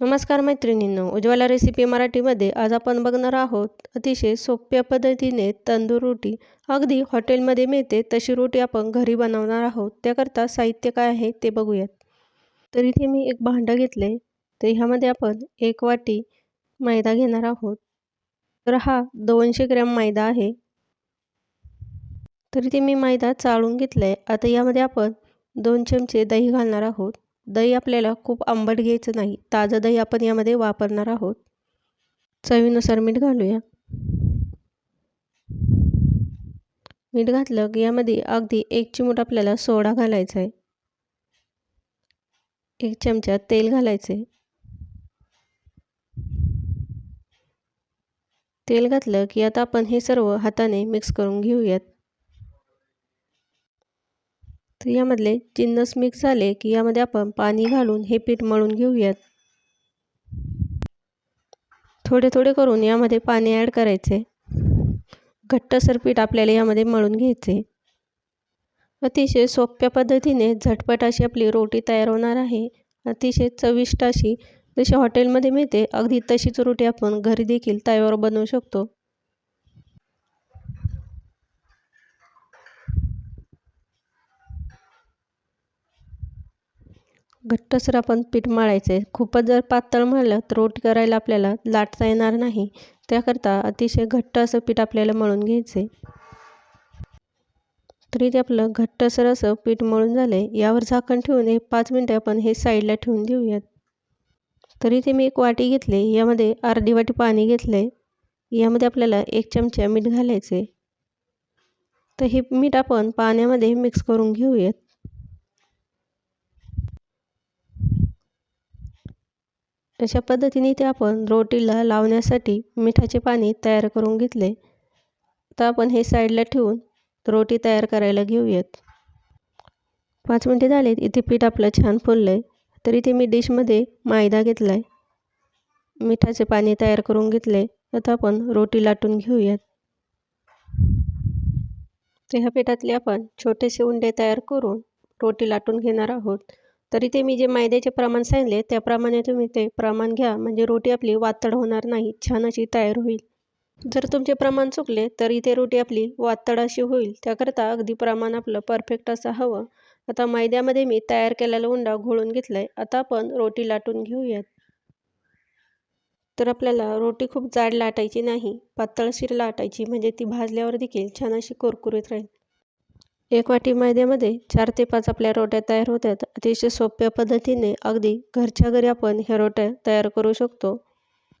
नमस्कार मैत्रिणींनो उज्ज्वला रेसिपी मराठीमध्ये आज आपण बघणार आहोत अतिशय सोप्या पद्धतीने तंदूर रोटी. अगदी हॉटेलमध्ये मिळते तशी रोटी आपण घरी बनवणार आहोत. त्याकरता साहित्य काय आहे ते बघूयात. तर इथे मी एक भांडं घेतले तर ह्यामध्ये आपण एक वाटी मैदा घेणार आहोत. तर हा दोनशे ग्रॅम मैदा आहे. तर इथे मी मैदा चाळून घेतला आहे आता यामध्ये आपण दोन चमचे दही घालणार आहोत. दही आपल्याला खूप आंबट घ्यायचं नाही. ताजं दही आपण यामध्ये वापरणार आहोत. चवीनुसार मीठ घालूया. मीठ घातलं की यामध्ये अगदी एक चिमूट आपल्याला सोडा घालायचा आहे. एक चमचा तेल घालायचे तेल घातलं की आता आपण हे सर्व हाताने मिक्स करून घेऊयात. तर यामधले जिन्नस मिक्स झाले की यामध्ये आपण पाणी घालून हे पीठ मळून घेऊयात. थोडे थोडे करून यामध्ये पाणी ॲड करायचे. घट्टसर पीठ आपल्याला यामध्ये मळून घ्यायचे. अतिशय सोप्या पद्धतीने झटपट अशी आपली रोटी तयार होणार आहे. अतिशय चविष्ट अशी जशी हॉटेलमध्ये मिळते अगदी तशीच रोटी आपण घरी देखील तव्यावर बनवू शकतो. घट्टसर आपण पीठ मळायचं. आहे खूपच जर पातळ मळलं तर रोटी करायला आपल्याला लाटता येणार नाही. त्याकरता अतिशय घट्ट असं पीठ आपल्याला मळून घ्यायचं. आहे तरी ते आपलं घट्टसर असं पीठ मळून झालं आहे यावर झाकण ठेवून एक पाच मिनटं आपण हे साईडला ठेवून देऊयात. तरी ते मी एक वाटी घेतले यामध्ये अर्धी वाटी पाणी घेतलं आहे यामध्ये आपल्याला एक चमचा मीठ घालायचे तर हे मीठ आपण पाण्यामध्ये मिक्स करून घेऊयात. अशा पद्धतीने ते आपण रोटीला लावण्यासाठी मिठाचे पाणी तयार करून घेतले. तर आपण हे साईडला ठेवून रोटी तयार करायला घेऊयात. पाच मिनटे झालेत इथे पीठ आपलं छान फुललं आहे तर इथे मी डिशमध्ये मैदा घेतला आहे मिठाचे पाणी तयार करून घेतले. आता आपण रोटी लाटून घेऊयात. तर ह्या पिठातले आपण छोटेसे उंडे तयार करून रोटी लाटून घेणार आहोत. तरी ते मी जे मैद्याचे प्रमाण सांगितले त्याप्रमाणे तुम्ही ते प्रमाण घ्या. म्हणजे रोटी आपली वातड होणार नाही छान अशी तयार होईल. जर तुमचे प्रमाण चुकले तर इथे रोटी आपली वातड अशी होईल. त्याकरता अगदी प्रमाण आपलं परफेक्ट असं हवं. आता मैद्यामध्ये मी तयार केलेला उंडा घोळून घेतला आहे आता आपण रोटी लाटून घेऊयात. तर आपल्याला रोटी खूप जाड लाटायची नाही. पातळशीर लाटायची. म्हणजे ती भाजल्यावर देखील छान अशी कुरकुरीत राहील. एक वाटी मैद्यामध्ये चार ते पाच आपल्या रोट्या तयार होतात अतिशय सोप्या पद्धतीने अगदी घरच्या घरी आपण ह्या रोट्या तयार करू शकतो.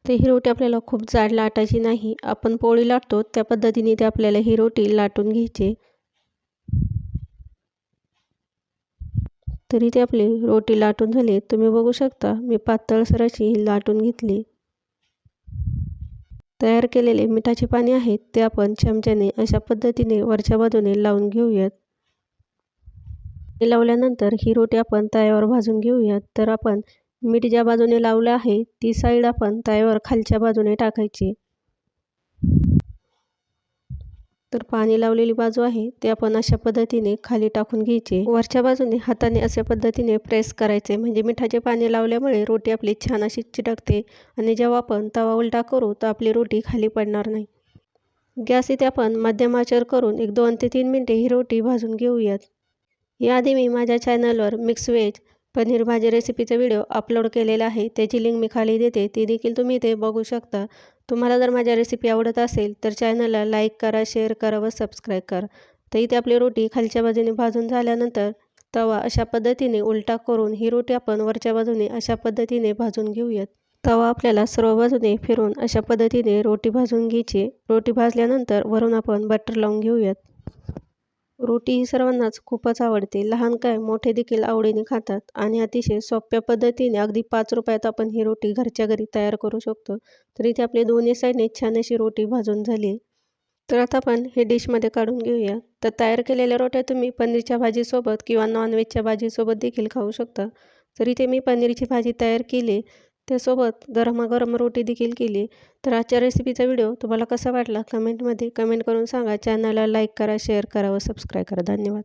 ते ही रोटी आपल्याला खूप जाड लाटायची नाही. आपण पोळी लाटतो त्या पद्धतीने ते आपल्याला ही रोटी लाटून घ्यायची. तरी ते आपली रोटी लाटून झाली. तुम्ही बघू शकता मी पातळसर अशी लाटून घेतली. तयार केलेले मिठाचे पाणी आहे ते आपण चमच्याने अशा पद्धतीने वरच्या बाजूने लावून घेऊयात. लावल्यानंतर ही रोटी आपण तव्यावर भाजून घेऊयात. तर आपण मीठ ज्या बाजूने लावलं आहे ती साईड आपण तव्यावर खालच्या बाजूने टाकायची. तर पाणी लावलेली बाजू आहे ते आपण अशा पद्धतीने खाली टाकून घ्यायचे. वरच्या बाजूने हाताने अशा पद्धतीने प्रेस करायचे. म्हणजे मिठाचे पाणी लावल्यामुळे रोटी आपली छान अशी चिटकते आणि जेव्हा आपण तवा उलटा करू तर आपली रोटी खाली पडणार नाही. गॅस इथे आपण मध्यमाचर करून एक दोन ते तीन मिनटे ही रोटी भाजून घेऊयात. याआधी मी माझ्या चॅनलवर मिक्स व्हेज पनीर भाजी रेसिपीचा व्हिडिओ अपलोड केलेला आहे. त्याची लिंक मी खाली देते. ती देखील तुम्ही इथे बघू शकता. तुम्हाला जर माझ्या रेसिपी आवडत असेल तर चॅनलला लाईक करा शेअर करा व सबस्क्राईब करा. तर इथे आपली रोटी खालच्या बाजूने भाजून झाल्यानंतर तवा अशा पद्धतीने उलटा करून ही रोटी आपण वरच्या बाजूने अशा पद्धतीने भाजून घेऊयात. तवा आपल्याला सर्व बाजूने फिरून अशा पद्धतीने रोटी भाजून घ्यायची. रोटी भाजल्यानंतर वरून आपण बटर लावून घेऊयात. रोटी ही सर्वांनाच खूपच आवडते. लहान काय मोठे देखील आवडीने खातात आणि अतिशय सोप्या पद्धतीने अगदी पाच रुपयात आपण ही रोटी घरच्या घरी तयार करू शकतो. तर इथे आपली दोन्ही साईडने छान अशी रोटी भाजून झाली. तर आता आपण हे डिशमध्ये काढून घेऊया. तर तयार केलेल्या रोट्या तुम्ही पनीरच्या भाजीसोबत किंवा नॉनव्हेजच्या भाजीसोबत देखील खाऊ शकता. तर इथे मी पनीरची भाजी तयार केली. त्यासोबत गरमागरम रोटी देखील केली. तर आजच्या रेसिपीचा व्हिडिओ तुम्हाला कसा वाटला? कमेंटमध्ये कमेंट करून सांगा. चॅनलला लाईक करा शेअर करा व सबस्क्राईब करा. धन्यवाद.